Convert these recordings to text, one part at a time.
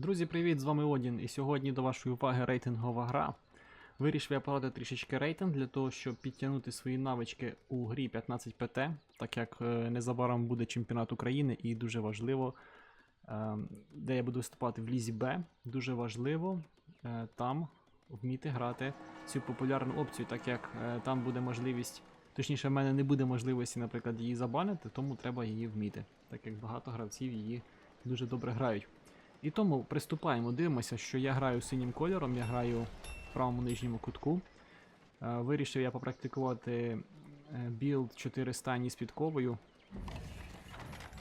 Друзі, привіт! З вами Одін, і сьогодні до вашої уваги рейтингова гра. Вирішив я порадити трішечки рейтинг для того, щоб підтягнути свої навички у грі 15 ПТ, так як е, незабаром буде чемпіонат України і дуже важливо, е, де я буду виступати в Лізі Б. Дуже важливо е, там вміти грати цю популярну опцію, так як там буде можливість, точніше, в мене не буде можливості, наприклад, її забанити, тому треба її вміти, так як багато гравців її дуже добре грають. І тому приступаємо, дивимося, що я граю синім кольором, я граю в правому нижньому кутку. Е, Вирішив я попрактикувати е, білд 4 стані з підковою.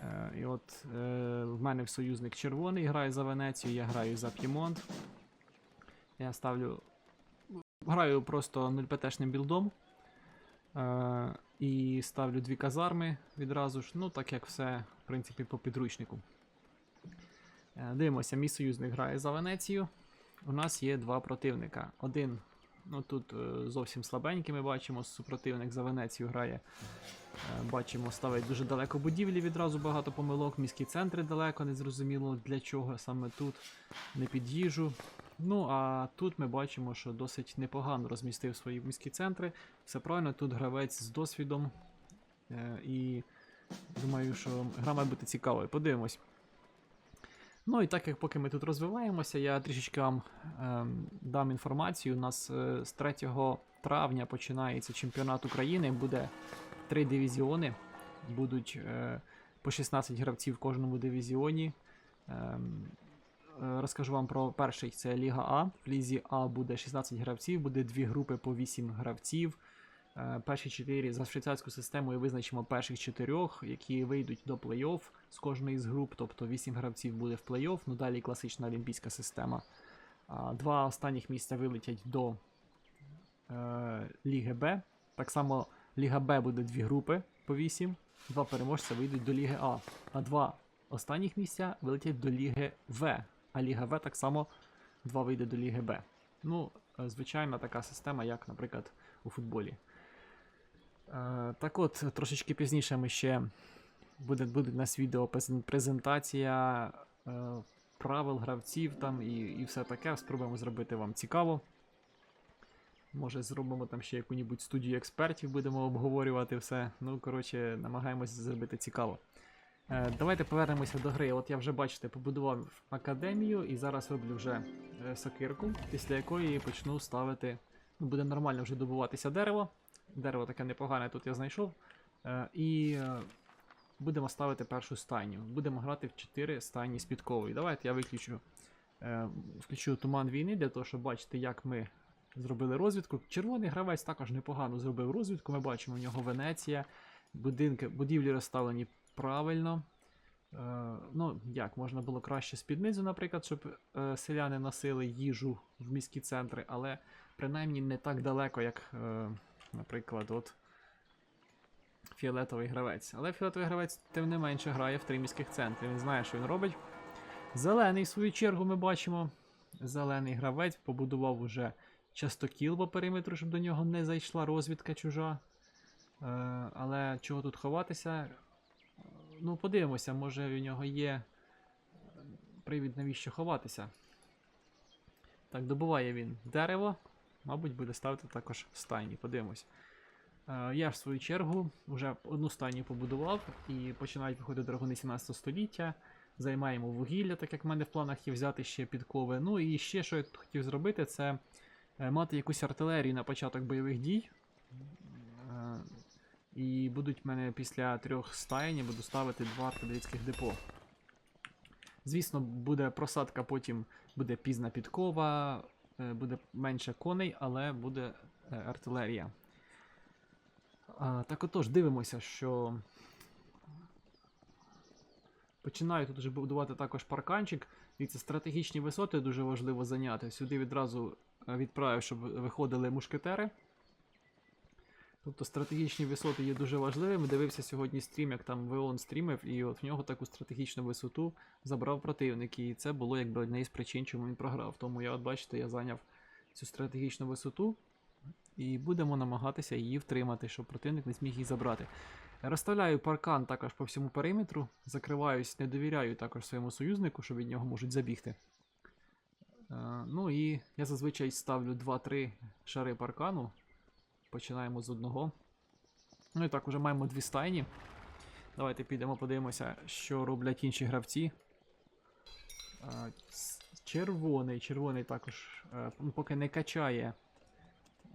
Е, І от в мене союзник червоний грає за Венецію, я граю за П'ємонт. Я ставлю. Граю просто 0ПТшним білдом. І ставлю дві казарми відразу ж, ну так як все, в принципі, по підручнику. Е, Дивимося, мій союзник грає за Венецію. У нас є два противника. Один, ну тут е, зовсім слабенький, ми бачимо, супротивник за Венецію грає. Е, Бачимо, ставить дуже далеко будівлі, відразу багато помилок, міські центри далеко, незрозуміло для чого саме тут, не під їжу. Ну, а тут ми бачимо, що досить непогано розмістив свої міські центри. Все правильно, тут гравець з досвідом. І думаю, що гра має бути цікавою. Подивимось. Ну і так як поки ми тут розвиваємося, я трішечки вам ем, дам інформацію. У нас е, з 3 травня починається чемпіонат України. Буде три дивізіони. Будуть е, по 16 гравців в кожному дивізіоні. Ем, е, розкажу вам про перший це Ліга А. В Лізі А буде 16 гравців, буде дві групи по 8 гравців. Е, Перші чотири за швейцарською системою визначимо перших чотирьох, які вийдуть до плей-офф з кожної з груп, тобто 8 гравців буде в плей-офф, ну далі класична олімпійська система. Два останніх місця вилетять до е, Ліги Б. Так само Ліга Б буде дві групи по 8, два переможця вийдуть до Ліги А. А два останніх місця вилетять до Ліги В. А Ліга В так само два вийде до Ліги Б. Ну, е, звичайна така система, як, наприклад, у футболі. Так от, трошечки пізніше ми ще буде, буде у нас відео презентація е, правил гравців там і, і все таке. Спробуємо зробити вам цікаво. Може, зробимо там ще яку-небудь студію експертів, будемо обговорювати все. Ну, коротше, намагаємося зробити цікаво. Е, давайте повернемося до гри. От я вже, бачите, побудував академію і зараз роблю вже е, сокирку, після якої почну ставити. Ну, буде нормально вже добуватися дерево. Дерево таке непогане тут я знайшов. Е, і е, будемо ставити першу стайню. Будемо грати в 4 стайні з підковою. Давайте я виключу, е, включу туман війни для того, щоб бачити, як ми зробили розвідку. Червоний гравець також непогано зробив розвідку. Ми бачимо, у нього Венеція, будинки, будівлі розставлені правильно. Ну, як, можна було краще з під низу, наприклад, щоб селяни носили їжу в міські центри, але принаймні не так далеко, як, наприклад, от фіолетовий гравець. Але фіолетовий гравець, тим не менше, грає в три міських центри. Він знає, що він робить. Зелений, в свою чергу, ми бачимо. Зелений гравець побудував уже частокіл по периметру, щоб до нього не зайшла розвідка чужа. Е, але чого тут ховатися? Ну, подивимося, може у нього є привід, навіщо ховатися. Так, добуває він дерево. Мабуть, буде ставити також стайні. Подивимось. Е, я в свою чергу вже одну стайню побудував і починають виходити драгуни 17 століття. Займаємо вугілля, так як в мене в планах є взяти ще підкови. Ну і ще що я тут хотів зробити, це е, мати якусь артилерію на початок бойових дій. Е, І будуть в мене після трьох стаєнь, я буду ставити два артилерійських депо. Звісно, буде просадка, потім буде пізна підкова, буде менше коней, але буде е, артилерія. Так отож, дивимося, що. Починаю тут вже будувати також парканчик. І це стратегічні висоти дуже важливо зайняти. Сюди відразу е, відправив, щоб виходили мушкетери. Тобто стратегічні висоти є дуже важливими. Дивився сьогодні стрім, як там Веон стрімив, і от в нього таку стратегічну висоту забрав противник. І це було якби одне із причин, чому він програв. Тому я, от бачите, я зайняв цю стратегічну висоту. І будемо намагатися її втримати, щоб противник не зміг її забрати. Розставляю паркан також по всьому периметру, закриваюсь, не довіряю також своєму союзнику, що від нього можуть забігти. Е, ну і я зазвичай ставлю 2-3 шари паркану. Починаємо з одного. Ну і так, уже маємо дві стайні. Давайте підемо подивимося, що роблять інші гравці. Червоний, червоний також е, поки не качає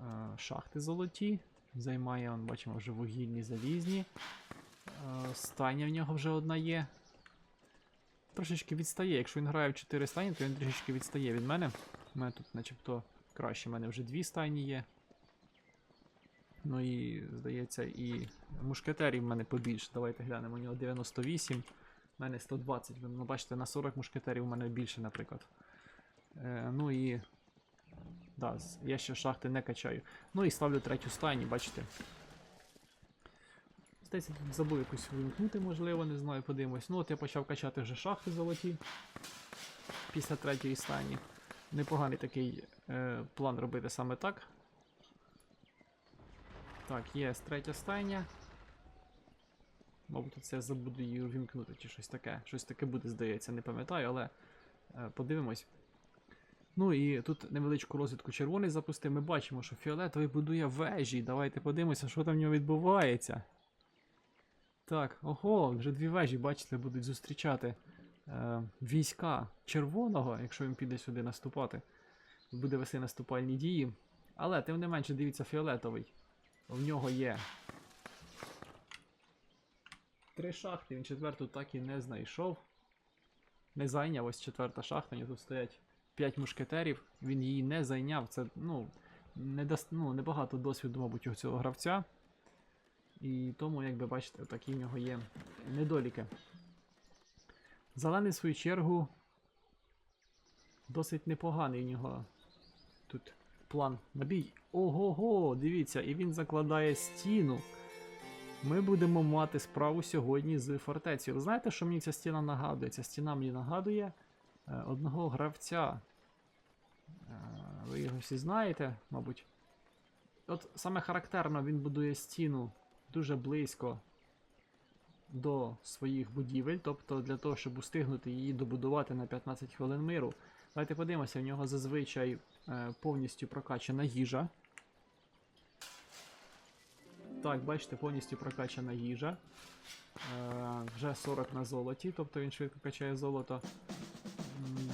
е, шахти золоті. Займає, он, бачимо, вже вугільні залізні. Е, Стайня в нього вже одна є. Трошечки відстає. Якщо він грає в 4 стайні, то він трішечки відстає від мене. У мене тут начебто краще. У мене вже дві стайні є. Ну і, здається, і мушкетерів в мене побільше. Давайте глянемо. У нього 98, в мене 120. Ви ну, бачите, на 40 мушкетерів у мене більше, наприклад. Е, ну і. Да, я ще шахти не качаю. Ну і ставлю третю стайні, бачите. Здається, забув якусь вимкнути, можливо, не знаю, подивимось. Ну от я почав качати вже шахти золоті. Після третьої стайні. Непоганий такий е, план робити саме так. Так, є третя стайня. Мабуть, це я забуду її увімкнути чи щось таке. Щось таке буде, здається, не пам'ятаю, але е, подивимось. Ну і тут невеличку розвідку червоний запустив. Ми бачимо, що фіолетовий будує вежі. Давайте подивимося, що там в нього відбувається. Так, ого, вже дві вежі, бачите, будуть зустрічати е, війська червоного, якщо він піде сюди наступати. Буде вести наступальні дії. Але, тим не менше, дивіться, фіолетовий. В нього є. Три шахти, він четверту так і не знайшов. Не зайняв ось четверта шахта, нього тут стоять 5 мушкетерів. Він її не зайняв. Це, ну, не даст, ну, небагато досвіду, мабуть, у цього гравця. І тому, як ви бачите, такі в нього є недоліки. Зелений, в свою чергу, досить непоганий у нього тут план на бій. Ого-го, дивіться, і він закладає стіну. Ми будемо мати справу сьогодні з фортецею. Ви знаєте, що мені ця стіна нагадує? Ця стіна мені нагадує е, одного гравця. Е, ви його всі знаєте, мабуть. От саме характерно він будує стіну дуже близько до своїх будівель, тобто для того, щоб устигнути її добудувати на 15 хвилин миру. Давайте подивимося, в нього зазвичай е, повністю прокачана їжа. Так, бачите, повністю прокачана їжа. Е, вже 40 на золоті, тобто він швидко качає золото.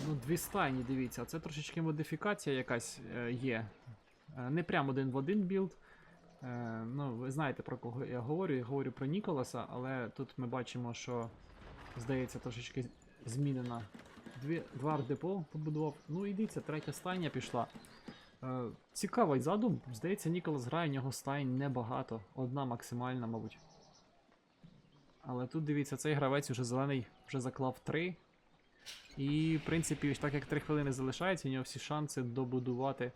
Ну, дві стайні, дивіться, це трошечки модифікація якась е, є. Е, не прям один в один білд. Е, ну, ви знаєте про кого я говорю. Я говорю про Ніколаса, але тут ми бачимо, що здається трошечки змінена. Дві, два ардепо побудував. Ну і дивіться, третя стайня пішла. Е, цікавий задум. Здається, Ніколас грає, у нього стайн небагато. Одна максимальна, мабуть. Але тут дивіться, цей гравець уже зелений вже заклав 3. І, в принципі, так як 3 хвилини залишається, у нього всі шанси добудувати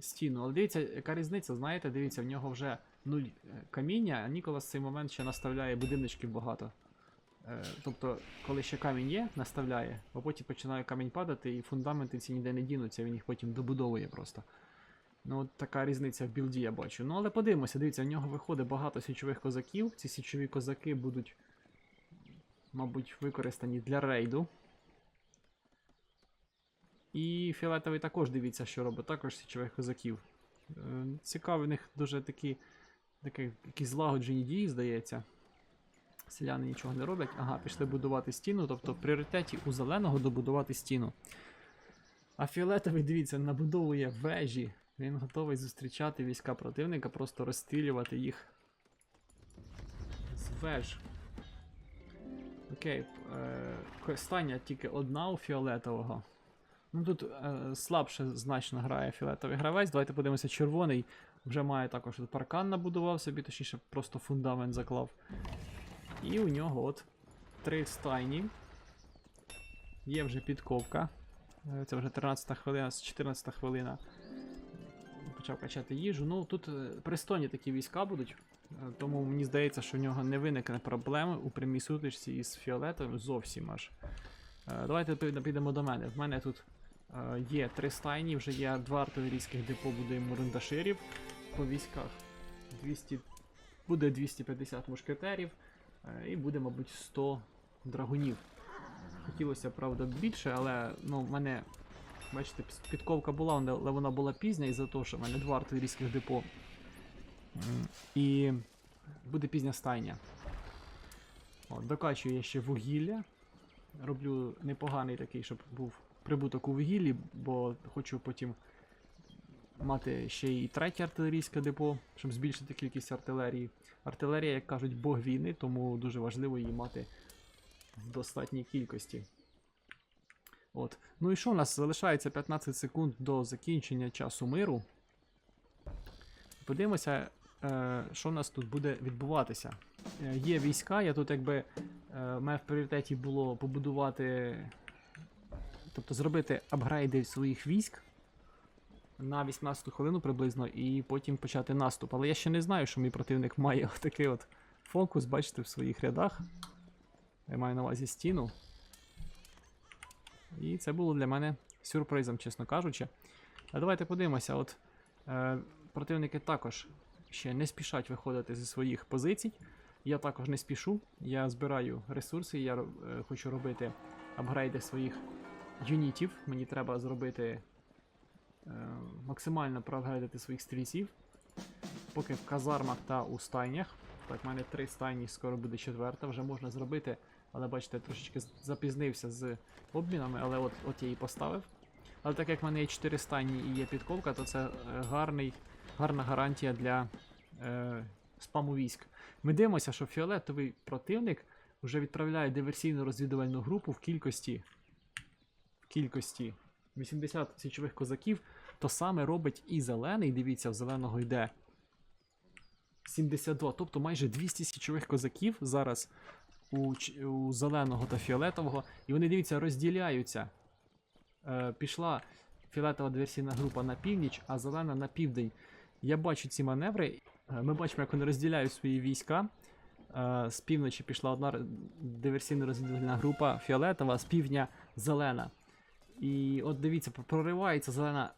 стіну. Але дивіться, яка різниця, знаєте, дивіться, в нього вже нуль е, каміння, а Ніколас в цей момент ще наставляє будиночків багато. Е, тобто, коли ще камінь є, наставляє, а потім починає камінь падати, і фундаменти ці ніде не дінуться, він їх потім добудовує просто. Ну, от така різниця в білді я бачу. Ну, але подивимося, дивіться, в нього виходить багато січових козаків. Ці січові козаки будуть, мабуть, використані для рейду. І фіолетовий також дивіться, що робить, також січових козаків. Е, Цікаві в них дуже такі, такі якісь злагоджені дії, здається. Селяни нічого не роблять. Ага, пішли будувати стіну, тобто в пріоритеті у зеленого добудувати стіну. А фіолетовий, дивіться, набудовує вежі. Він готовий зустрічати війська противника, просто розстрілювати їх з веж. Окей, е, стання тільки одна у фіолетового. Ну тут е, слабше значно грає фіолетовий гравець. Давайте подивимося, червоний вже має також тут паркан набудував собі, точніше, просто фундамент заклав. І у нього от три стайні. Є вже підковка. Е, Це вже 13 хвилина, з 14 хвилина. Почав качати їжу. Ну тут е, пристойні такі війська будуть. е, Тому мені здається, що в нього не виникне проблеми у прямій сутичці із фіолетовим зовсім аж. Давайте підемо до мене. В мене тут є три стайні, вже є два артилерійських депо будуємо рундаширів по військах. 200, буде 250 мушкетерів е, і буде, мабуть, 100 драгунів. Хотілося, правда, більше, але ну, мене Бачите, підковка була, але вона була пізня із-за того, що в мене два артилерійських депо. І буде пізня стайня. От, докачую я ще вугілля. Роблю непоганий такий, щоб був прибуток у вугіллі, бо хочу потім мати ще і третє артилерійське депо, щоб збільшити кількість артилерії. Артилерія, як кажуть, бог війни, тому дуже важливо її мати в достатній кількості. От. Ну і що, у нас залишається 15 секунд до закінчення часу миру. Подивимося, е, що у нас тут буде відбуватися. Е, є війська, я тут якби. Е, в мене в пріоритеті було побудувати. Тобто зробити апгрейди своїх військ на 18 хвилину приблизно, і потім почати наступ. Але я ще не знаю, що мій противник має такий от фокус, бачите, в своїх рядах. Я маю на увазі стіну. І це було для мене сюрпризом, чесно кажучи. А давайте подивимося. От е, противники також ще не спішать виходити зі своїх позицій. Я також не спішу. Я збираю ресурси, я е, хочу робити апгрейди своїх юнітів. Мені треба зробити е, максимально проапгрейдити своїх стрільців. Поки в казармах та у стайнях. Так, в мене три стайні, скоро буде четверта, вже можна зробити. Але бачите, я трошечки запізнився з обмінами, але от, от я її поставив. Але так як в мене є 4 стайні і є підковка, то це е, гарний, гарна гарантія для е, спаму військ. Ми дивимося, що фіолетовий противник вже відправляє диверсійну розвідувальну групу в кількості, кількості 80 січових козаків. То саме робить і зелений. Дивіться, в зеленого йде 72, тобто майже 200 січових козаків зараз у, у зеленого та фіолетового. І вони дивіться, розділяються. Е, пішла фіолетова диверсійна група на північ, а зелена на південь. Я бачу ці маневри. Е, Ми бачимо, як вони розділяють свої війська. Е, З півночі пішла одна диверсійна розвідувальна група фіолетова, з півдня зелена. І от дивіться, проривається зелена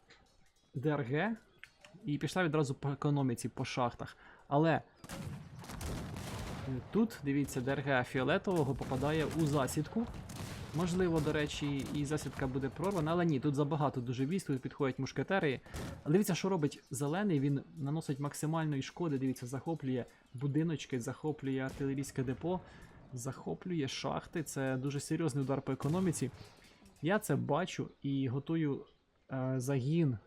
ДРГ і пішла відразу по економіці, по шахтах. Але е, тут, дивіться, ДРГ фіолетового попадає у засідку. Можливо, до речі, і засідка буде прорвана, але ні, тут забагато дуже військ, тут підходять мушкетери. Але дивіться, що робить зелений, він наносить максимальної шкоди, дивіться, захоплює будиночки, захоплює артилерійське депо, захоплює шахти. Це дуже серйозний удар по економіці. Я це бачу і готую е, загін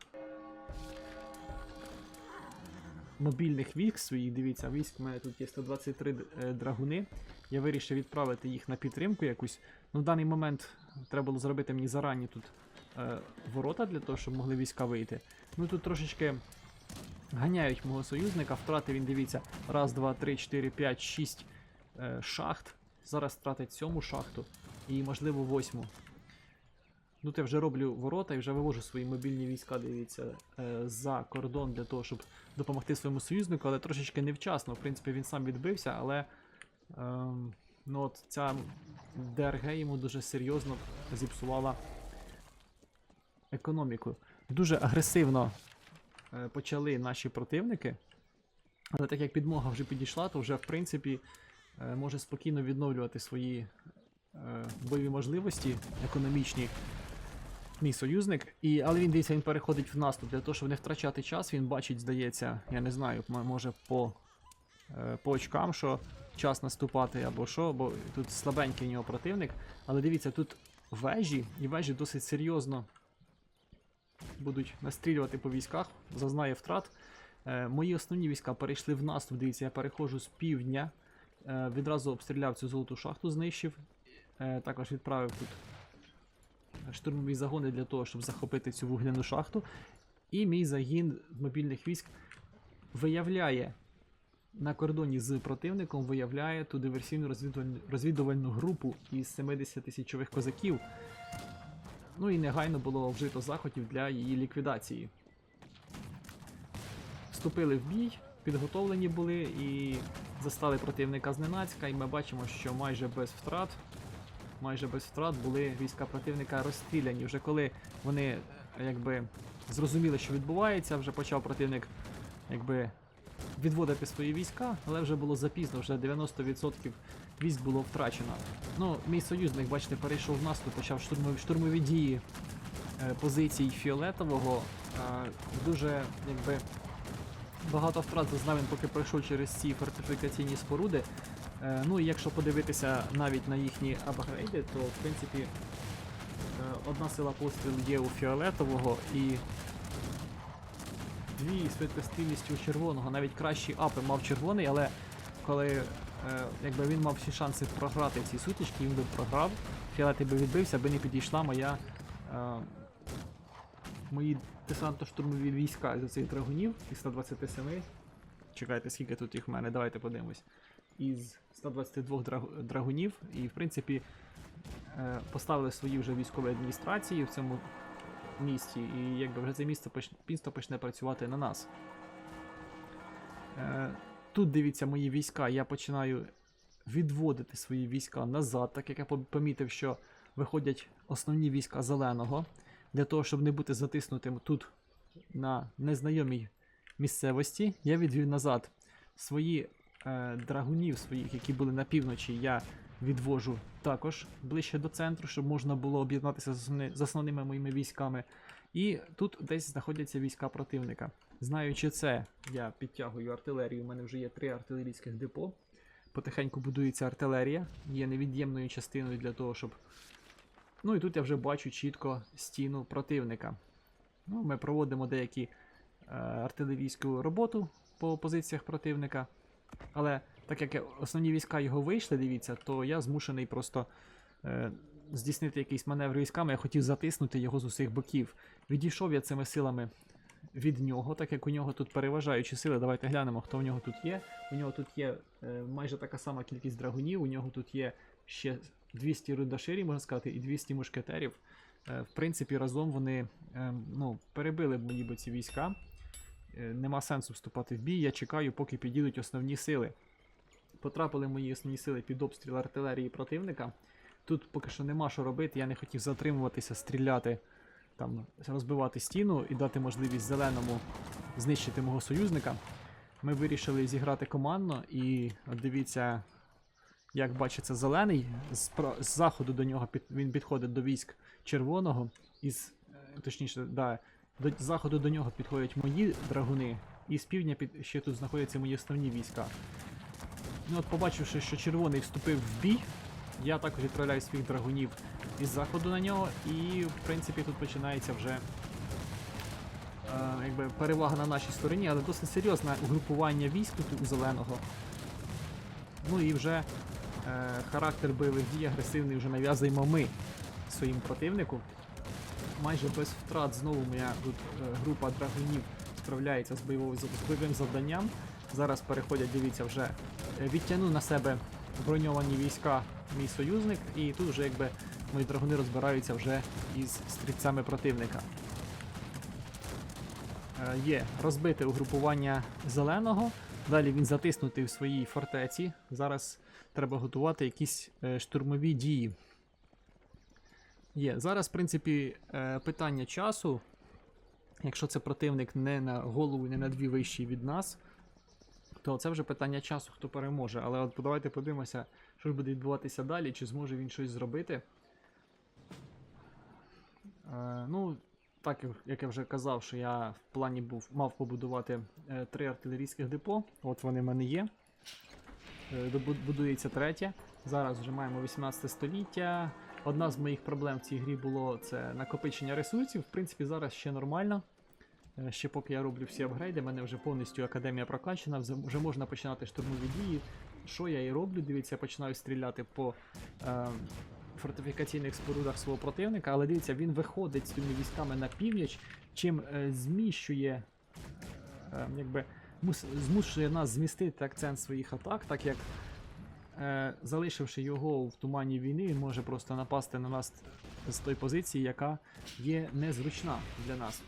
мобільних військ своїх. Дивіться, військ у мене тут є 123 е, драгуни. Я вирішив відправити їх на підтримку якусь. Ну, в даний момент треба було зробити мені зарані тут е, ворота для того, щоб могли війська вийти. Ну тут трошечки ганяють мого союзника. Втрати він дивіться. Раз, два, три, чотири, п'ять, шість е, шахт. Зараз втратить сьому шахту і, можливо, восьму. Ну, я вже роблю ворота і вже вивожу свої мобільні війська, дивіться, е, за кордон для того, щоб допомогти своєму союзнику, але трошечки невчасно. В принципі, він сам відбився, але ем, ну, от ця ДРГ йому дуже серйозно зіпсувала економіку. Дуже агресивно е, почали наші противники. Але так як підмога вже підійшла, то вже в принципі е, може спокійно відновлювати свої бойові можливості економічні. Мій союзник, і, але він дивіться, він переходить в наступ для того, щоб не втрачати час. Він бачить, здається, я не знаю, може по, е, по очкам, що час наступати або що, бо тут слабенький у нього противник. Але дивіться, тут вежі, і вежі досить серйозно будуть настрілювати по військах, зазнає втрат. Е, мої основні війська перейшли в наступ. Дивіться, я переходжу з півдня. Е, відразу обстріляв цю золоту шахту, знищив. Також відправив тут штурмові загони для того, щоб захопити цю вугляну шахту. І мій загін мобільних військ виявляє на кордоні з противником, виявляє ту диверсійну розвідувальну, розвідувальну групу із 70 тисячових козаків. Ну і негайно було вжито заходів для її ліквідації. Вступили в бій, підготовлені були і застали противника зненацька, і ми бачимо, що майже без втрат майже без втрат були війська противника розстріляні. Вже коли вони якби зрозуміли, що відбувається, вже почав противник якби відводити свої війська, але вже було запізно, вже 90% військ було втрачено. Ну, мій союзник, бачите, перейшов в наступ, почав штурмові, штурмові дії е, позицій фіолетового. Е, дуже якби багато втрат зазнав він, поки пройшов через ці фортифікаційні споруди. Е, ну і якщо подивитися навіть на їхні апгрейди, то в принципі е, одна сила пострілу є у фіолетового і дві швидкострільності у червоного. Навіть кращі апи мав червоний, але коли е, якби він мав всі шанси програти ці сутички, він би програв. Фіолетовий би відбився, аби не підійшла моя. Мої десантно-штурмові війська з цих драгунів із 127. Чекайте, скільки тут їх в мене, давайте подивимось. Із 122 драг- драгунів, і в принципі е, поставили свої вже військові адміністрації в цьому місті, і якби вже це місто поч- місто почне працювати на нас. Е, тут дивіться мої війська, я починаю відводити свої війська назад, так як я помітив, що виходять основні війська зеленого, для того, щоб не бути затиснутим тут на незнайомій місцевості, я відвів назад свої е, драгунів своїх, які були на півночі, я відвожу також ближче до центру, щоб можна було об'єднатися з, з основними моїми військами. І тут десь знаходяться війська противника. Знаючи це, я підтягую артилерію. У мене вже є три артилерійських депо. Потихеньку будується артилерія, є невід'ємною частиною для того, щоб. Ну і тут я вже бачу чітко стіну противника. Ну, ми проводимо деякі е, артилерійську роботу по позиціях противника. Але так як основні війська його вийшли, дивіться, то я змушений просто е, здійснити якийсь маневр військами. Я хотів затиснути його з усіх боків. Відійшов я цими силами від нього, так як у нього тут переважаючі сили. Давайте глянемо, хто в нього тут є. У нього тут є е, майже така сама кількість драгунів, у нього тут є ще 200 рудаширів, можна сказати, і 200 мушкетерів. Е, в принципі, разом вони е, ну, перебили мої ці війська. Е, нема сенсу вступати в бій. Я чекаю, поки підійдуть основні сили. Потрапили мої основні сили під обстріл артилерії противника. Тут поки що нема що робити, я не хотів затримуватися, стріляти, там, розбивати стіну і дати можливість зеленому знищити мого союзника. Ми вирішили зіграти командно, і дивіться, як бачиться, зелений. З, з заходу до нього під, він підходить до військ червоного, із, е, точніше, да, до заходу до нього підходять мої драгуни, і з півдня під, ще тут знаходяться мої основні війська. Ну от побачивши, що червоний вступив в бій, я також відправляю своїх драгунів із заходу на нього, і в принципі тут починається вже е, якби перевага на нашій стороні, але досить серйозне угрупування військ тут у зеленого. Ну і вже е, характер бойових дій агресивний вже нав'язуємо ми своїм противнику. Майже без втрат знову моя тут е, група драгунів справляється з, бойовою, з бойовим завданням. Зараз переходять, дивіться, вже е, відтягнув на себе броньовані війська мій союзник, і тут вже якби мої драгуни розбираються вже із стрільцями противника. Е, Є розбите угрупування зеленого. Далі він затиснутий в своїй фортеці. Зараз треба готувати якісь штурмові дії. Є. Зараз, в принципі, е, питання часу. Якщо це противник не на голову, не на дві вищі від нас, то це вже питання часу, хто переможе. Але от давайте подивимося, що ж буде відбуватися далі, чи зможе він щось зробити. Е, ну, так як- я вже казав, що я в плані був, мав побудувати е, три артилерійських депо. От вони в мене є. Е, будується третє. Зараз вже маємо 18 століття. Одна з моїх проблем в цій грі було це накопичення ресурсів. В принципі, зараз ще нормально. Е, Ще поки я роблю всі апгрейди, в мене вже повністю академія прокачана, вже- можна починати штурмові дії. Що я і роблю? Дивіться, я починаю стріляти по е, фортифікаційних спорудах свого противника, але дивіться, він виходить з цими військами на північ, чим е, зміщує, е, якби змушує нас змістити акцент своїх атак, так як залишивши його в тумані війни, він може просто напасти на нас з тої позиції, яка є незручна для нас.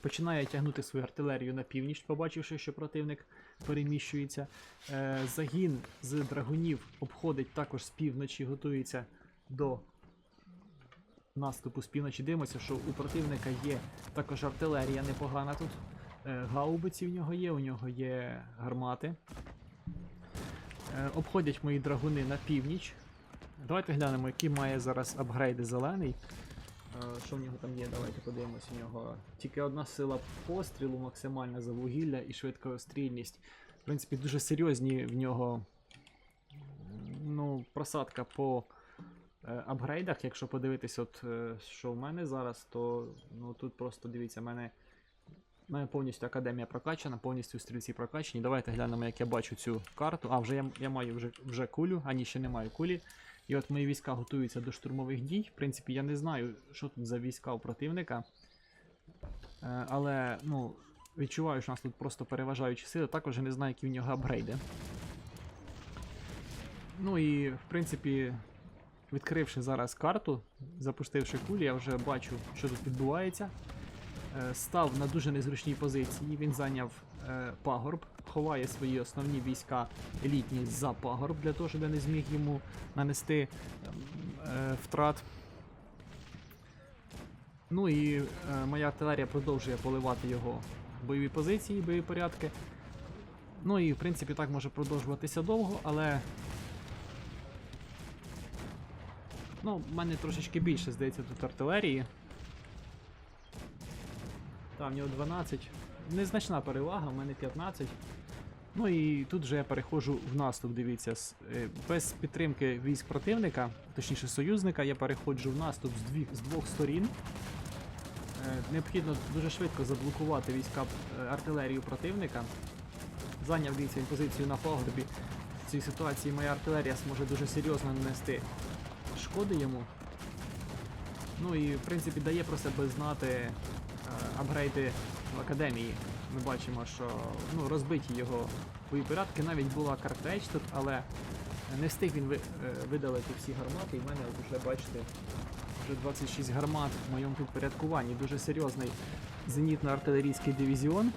Починає тягнути свою артилерію на північ, побачивши, що противник переміщується. Е, загін з драгунів обходить також з півночі, готується до наступу з півночі. Дивимося, що у противника є також артилерія непогана тут. Е, гаубиці в нього є, у нього є гармати. Е, обходять мої драгуни на північ. Давайте глянемо, які має зараз апгрейди зелений. Е, Що в нього там є? Давайте подивимось у нього. Тільки одна сила пострілу, максимальна за вугілля і швидкострільність. В принципі, дуже серйозні в нього ну, просадка по е, апгрейдах. Якщо подивитись, от, що в мене зараз, то ну, тут просто дивіться, в мене, мене повністю академія прокачана, повністю стрільці прокачані. Давайте глянемо, як я бачу цю карту. А, вже я, я маю вже, вже кулю, а ні, ще не маю кулі. І от мої війська готуються до штурмових дій. В принципі, я не знаю, що тут за війська у противника. Е, але, ну, відчуваю, що у нас тут просто переважаючі сили, також не знаю, які в нього апгрейди. Ну і, в принципі, відкривши зараз карту, запустивши кулі, я вже бачу, що тут відбувається. Е, Став на дуже незручній позиції, він зайняв е, пагорб, ховає свої основні війська елітні за пагорб для того, щоб я не зміг йому нанести ем, е, втрат. Ну і моя артилерія продовжує поливати його бойові позиції, бойові порядки. Ну і в принципі так може продовжуватися довго, але. Ну, в мене трошечки більше, здається, тут артилерії. Там в нього 12. Незначна перевага, в мене 15. Ну і тут вже я переходжу в наступ, дивіться. Е, Без підтримки військ противника, точніше союзника, я переходжу в наступ з, дві, з двох сторін. Е, Необхідно дуже швидко заблокувати війська е, артилерію противника. Зайняв дивіться позицію на пагорбі. В цій ситуації моя артилерія зможе дуже серйозно нанести шкоди йому. Ну і в принципі дає про себе знати апгрейди в академії. Ми бачимо, що ну, розбиті його бої порядки. Навіть була картеч тут, але не встиг він е, видалити всі гармати. І в мене вже бачите, вже 26 гармат в моєму підпорядкуванні. Дуже серйозний зенітно-артилерійський дивізіон.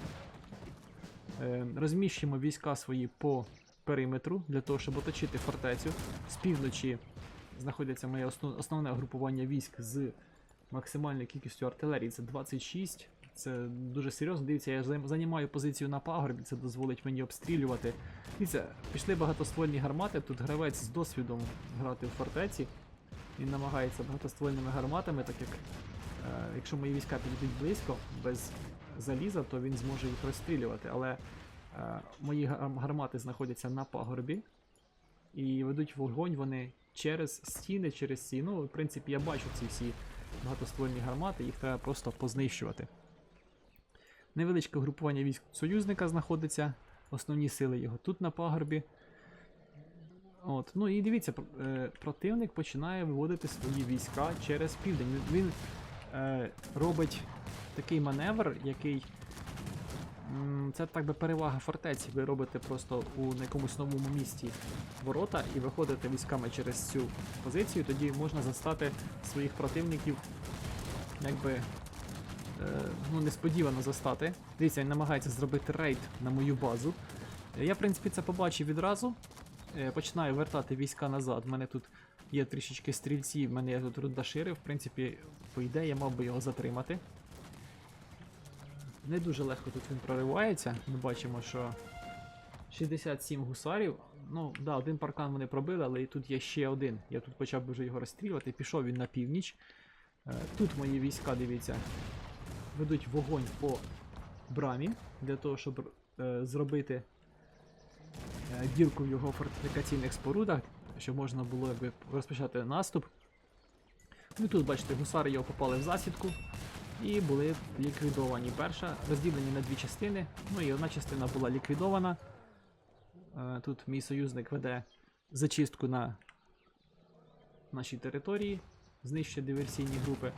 Е, Розміщуємо війська свої по периметру для того, щоб оточити фортецю. З півночі знаходиться моє основне групування військ з максимальною кількістю артилерії. Це 26. Це дуже серйозно. Дивіться, я займаю позицію на пагорбі, це дозволить мені обстрілювати. Дивіться, пішли багатоствольні гармати. Тут гравець з досвідом грати в фортеці. Він намагається багатоствольними гарматами, так як е, якщо мої війська підійдуть близько, без заліза, то він зможе їх розстрілювати. Але е, мої гармати знаходяться на пагорбі і ведуть вогонь вони через стіни, через ці. В принципі, я бачу ці всі багатоствольні гармати, їх треба просто познищувати. Невеличке групування військ союзника знаходиться, основні сили його тут на пагорбі. От. Ну і дивіться, е, противник починає виводити свої війська через південь. Він, е, робить такий маневр, який. Це так би перевага фортеці. Ви робите просто у якомусь новому місті ворота і виходите військами через цю позицію, тоді можна застати своїх противників, якби е, ну, несподівано застати. Дивіться, він намагається зробити рейд на мою базу. Я, в принципі, це побачив відразу. Е, Починаю вертати війська назад. У мене тут є трішечки стрільців, в мене є тут рудашири. В принципі, по ідеї, я мав би його затримати. Не дуже легко тут він проривається. Ми бачимо, що 67 гусарів. Ну, да, один паркан вони пробили, але і тут є ще один. Я тут почав вже його розстрілювати. Пішов він на північ. Е, Тут мої війська, дивіться, ведуть вогонь по брамі для того, щоб е, зробити е, дірку в його фортифікаційних спорудах, щоб можна було якби, розпочати наступ. Ну і тут, бачите, гусари його попали в засідку і були ліквідовані. Перша розділені на дві частини. Ну і одна частина була ліквідована. Е, Тут мій союзник веде зачистку на нашій території, знищує диверсійні групи.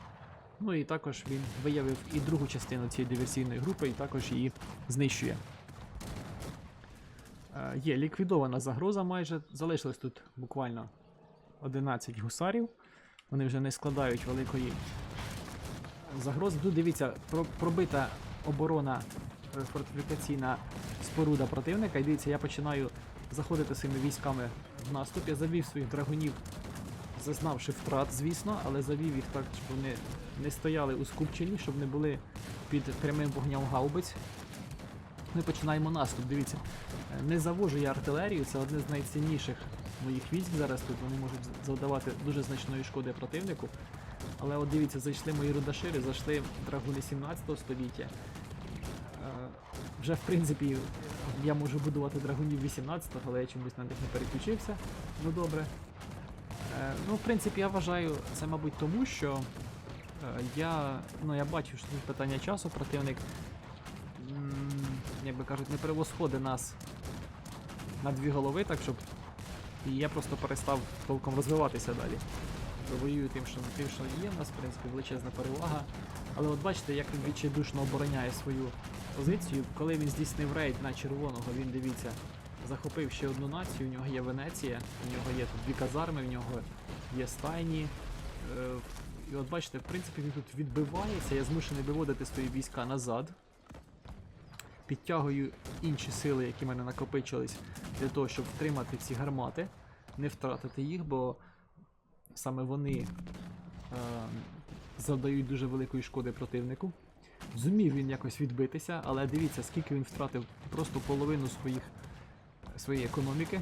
Ну і також він виявив і другу частину цієї диверсійної групи, і також її знищує. Е, Є ліквідована загроза майже. Залишилось тут буквально 11 гусарів. Вони вже не складають великої загрози. Тут дивіться, про- пробита оборона е, фортифікаційна споруда противника. І дивіться, я починаю заходити своїми військами в наступ. Я завів своїх драгунів, зазнавши втрат, звісно, але завів їх так, щоб вони не стояли у скупченні, щоб не були під прямим вогнем гаубиць. Ми починаємо наступ. Дивіться, Е, не завожу я артилерію, це одне з найцінніших моїх військ зараз тут. Вони можуть завдавати дуже значної шкоди противнику. Але от дивіться, зайшли мої рудашири, зайшли драгуни 17 століття. Е, вже в принципі я можу будувати драгунів 18-го, але я чомусь на них не переключився. Ну добре. Е, ну, в принципі, я вважаю, це, мабуть, тому що е, я, ну, я бачу, що тут питання часу противник, як би кажуть, не перевосходить нас на дві голови, так щоб. І я просто перестав толком розвиватися далі. Воюю тим, що тим, що є, в нас, в принципі, величезна перевага. Але от бачите, як він відчайдушно обороняє свою позицію. Коли він здійснив рейд на червоного, він дивіться, захопив ще одну націю, у нього є Венеція, у нього є тут дві казарми, в нього є стайні. Е, і от бачите, в принципі, він тут відбивається, я змушений виводити свої війська назад. Підтягую інші сили, які в мене накопичились, для того, щоб втримати ці гармати, не втратити їх, бо саме вони е, завдають дуже великої шкоди противнику. Зумів він якось відбитися, але дивіться, скільки він втратив просто половину своїх, своєї економіки.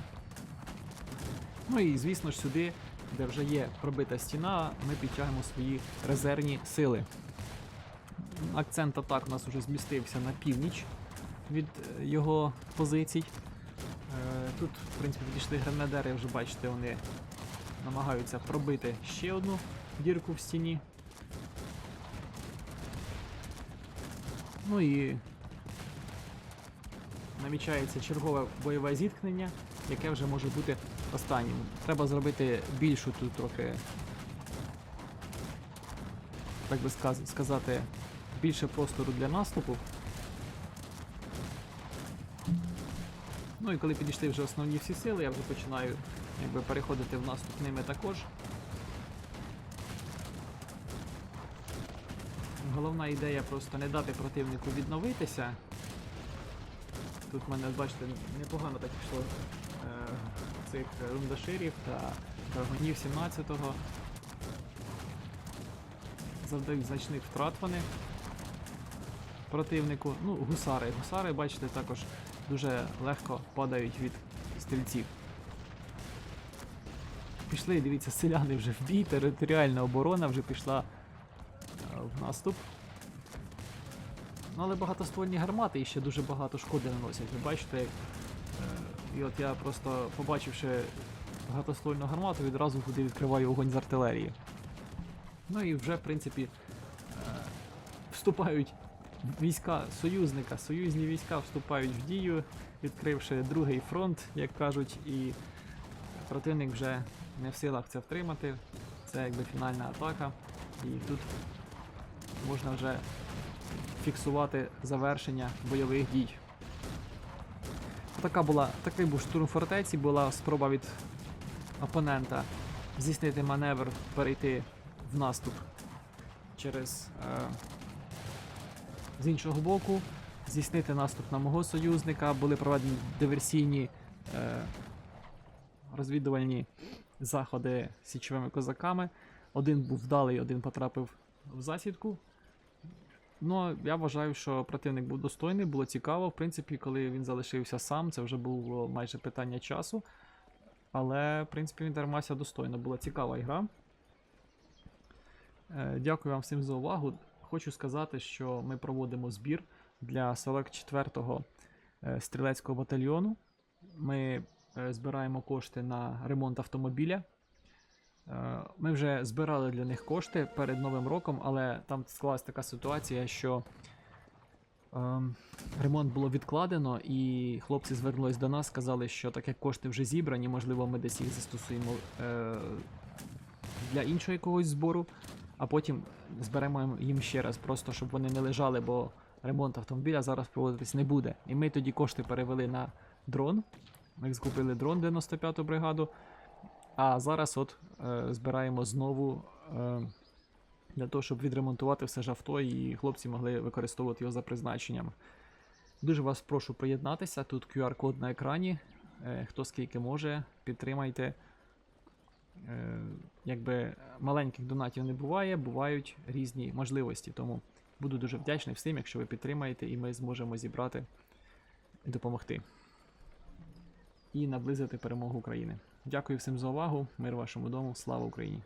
Ну і звісно ж сюди, де вже є пробита стіна, ми підтягнемо свої резервні сили. Акцент атак у нас вже змістився на північ від е, його позицій. Е, Тут, в принципі, підійшли гренадери, вже бачите, вони намагаються пробити ще одну дірку в стіні. Ну і намічається чергове бойове зіткнення, яке вже може бути останнім. Треба зробити більшу тут трохи, так би сказати, більше простору для наступу. Ну і коли підійшли вже основні всі сили, я вже починаю якби, переходити в наступ ними також. Головна ідея просто не дати противнику відновитися. Тут в мене, бачите, непогано так пішло е, цих рундаширів та драгонів 17-го. Завдають значних втрат вони противнику. Ну, гусари. Гусари, бачите, також дуже легко падають від стрільців. Пішли, дивіться, селяни вже в бій, територіальна оборона вже пішла е, в наступ. Ну, але багатоствольні гармати і ще дуже багато шкоди наносять. Ви бачите, як. е, І от я просто побачивши багатоствольну гармату, відразу туди відкриваю огонь з артилерії. Ну і вже, в принципі, е, вступають війська союзника. Союзні війська вступають в дію, відкривши другий фронт, як кажуть, і противник вже не в силах це втримати. Це якби фінальна атака. І тут можна вже фіксувати завершення бойових дій. Така була, такий був штурм фортеці, була спроба від опонента здійснити маневр, перейти в наступ через е, з іншого боку, здійснити наступ на мого союзника. Були проведені диверсійні е, розвідувальні заходи січовими козаками. Один був вдалий, один потрапив в засідку. Ну, я вважаю, що противник був достойний, було цікаво. В принципі, коли він залишився сам, це вже було майже питання часу. Але, в принципі, він дармався достойно. Була цікава ігра. Е, Дякую вам всім за увагу. Хочу сказати, що ми проводимо збір для 44-го е, стрілецького батальйону. Ми збираємо кошти на ремонт автомобіля. Е, Ми вже збирали для них кошти перед Новим роком, але там склалась така ситуація, що ем, ремонт було відкладено, і хлопці звернулись до нас, сказали, що так як кошти вже зібрані, можливо, ми десь їх застосуємо е, для іншого якогось збору, а потім зберемо їм ще раз, просто щоб вони не лежали, бо ремонт автомобіля зараз проводитись не буде. І ми тоді кошти перевели на дрон. Ми скупили дрон 95-ту бригаду. А зараз от е, збираємо знову е, для того, щоб відремонтувати все ж авто, і хлопці могли використовувати його за призначенням. Дуже вас прошу приєднатися. Тут QR-код на екрані. Е, хто скільки може, підтримайте. Е, якби маленьких донатів не буває, бувають різні можливості. Тому буду дуже вдячний всім, якщо ви підтримаєте, і ми зможемо зібрати і допомогти. І наблизити перемогу України. Дякую всім за увагу. Мир вашому дому. Слава Україні!